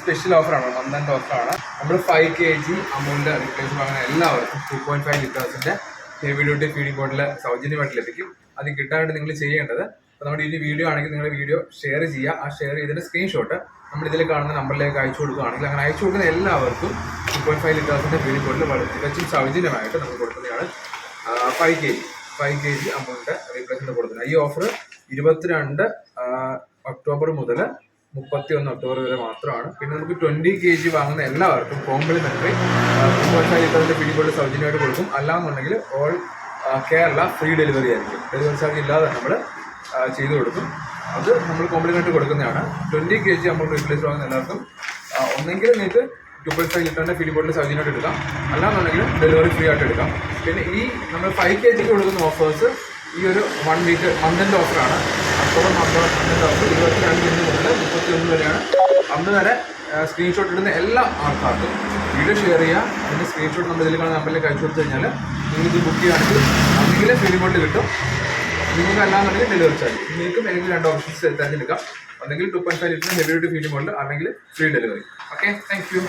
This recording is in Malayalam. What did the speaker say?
സ്പെഷ്യൽ ഓഫറാണ് മന്ദന്റെ ഓഫറാണ് നമ്മൾ five K G amount replace വാങ്ങുന്ന എല്ലാവർക്കും ടു പോയിന്റ് ഫൈവ് ലിറ്റേഴ്സിന്റെ ഹെവി ഡ്യൂട്ടി ഫീഡിംഗ് ബോട്ടിൽ സൗജന്യമായിട്ട് ലഭിക്കും. അത് കിട്ടാനായിട്ട് നിങ്ങൾ ചെയ്യേണ്ടത് അപ്പോൾ നമ്മുടെ ഈ വീഡിയോ ആണെങ്കിൽ നിങ്ങൾ വീഡിയോ ഷെയർ ചെയ്യുക ആ ഷെയർ ചെയ്തതിന്റെ സ്ക്രീൻഷോട്ട് നമ്മൾ ഇതിൽ കാണുന്ന നമ്പറിലേക്ക് അയച്ചു കൊടുക്കുകയാണെങ്കിൽ അങ്ങനെ അയച്ചു കൊടുക്കുന്ന എല്ലാവർക്കും ടു പോയിന്റ് ഫൈവ് ലിറ്റേഴ്സിന്റെ ഫീഡിംഗ് ബോട്ടിൽ വളരെ തികച്ചും സൗജന്യമായിട്ട് നമ്മൾ കൊടുക്കുന്നതാണ്. Five K G five K G amount replacement കൊടുക്കുന്നത്. ഈ ഓഫർ ഇരുപത്തിരണ്ട് ഒക്ടോബർ മുതൽ മുപ്പത്തി ഒന്ന് ഒക്ടോബർ വരെ മാത്രമാണ്. പിന്നെ നമുക്ക് ട്വന്റി കെ ജി വാങ്ങുന്ന എല്ലാവർക്കും കോംപ്ലിമെന്ററി ലിറ്ററിന്റെ പിടികൊണ്ട് സൗജന്യമായിട്ട് കൊടുക്കും. അല്ലാന്നുണ്ടെങ്കിൽ ഓൾ കേരള ഫ്രീ ഡെലിവറി ആയിരിക്കും. ഡെലിവറി ചാർജ് ഇല്ലാതെ നമ്മൾ ചെയ്തു കൊടുക്കും. അത് നമ്മൾ കോംപ്ലിമെന്റ് കൊടുക്കുന്നതാണ്. ട്വന്റി കെ ജി നമ്മൾ റീപ്ലേസ് വാങ്ങുന്ന എല്ലാവർക്കും ഒന്നെങ്കിൽ നിങ്ങൾക്ക് ടു പോയിന്റ് ഫൈവ് ലിറ്ററിന്റെ പിടി ബോട്ടിൽ സൗജന്യമായിട്ട് എടുക്കാം. അല്ലാന്നുണ്ടെങ്കിൽ ഡെലിവറി ഫ്രീ ആയിട്ട് എടുക്കാം. പിന്നെ ഈ നമ്മൾ ഫൈവ് കെ ജിക്ക് കൊടുക്കുന്ന ഓഫേഴ്സ് ഈ ഒരു വൺ വീക്ക് മന്തിന്റെ ഓഫറാണ് അക്ടോബർ മന്ത് മന്തിന്റെ ഓഫർ ഒന്ന് വരെയാണ് അന്ന് വരെ സ്ക്രീൻഷോട്ട് ഇടുന്ന എല്ലാ ആൾക്കാർക്കും വീഡിയോ ഷെയർ ചെയ്യുക. അതിന്റെ സ്ക്രീൻഷോട്ട് നമ്മൾ ഇതിൽ കാണുന്ന നമ്പറിലേക്ക് അയച്ചു കൊടുത്തു കഴിഞ്ഞാൽ നിങ്ങൾ ഇത് ബുക്ക് ചെയ്യുകയാണെങ്കിൽ ഫ്രീ ബോട്ടിൽ കിട്ടും. നിങ്ങൾക്ക് അല്ലാന്നുണ്ടെങ്കിൽ ഡെലിവറി ചാർജ് നിങ്ങൾക്കും ഏതെങ്കിലും രണ്ട് ഓപ്ഷൻസ് തിരഞ്ഞെടുക്കാം ഒന്നെങ്കിൽ two point five litre heavy duty feeling ഉണ്ട് അല്ലെങ്കിൽ free delivery okay thank you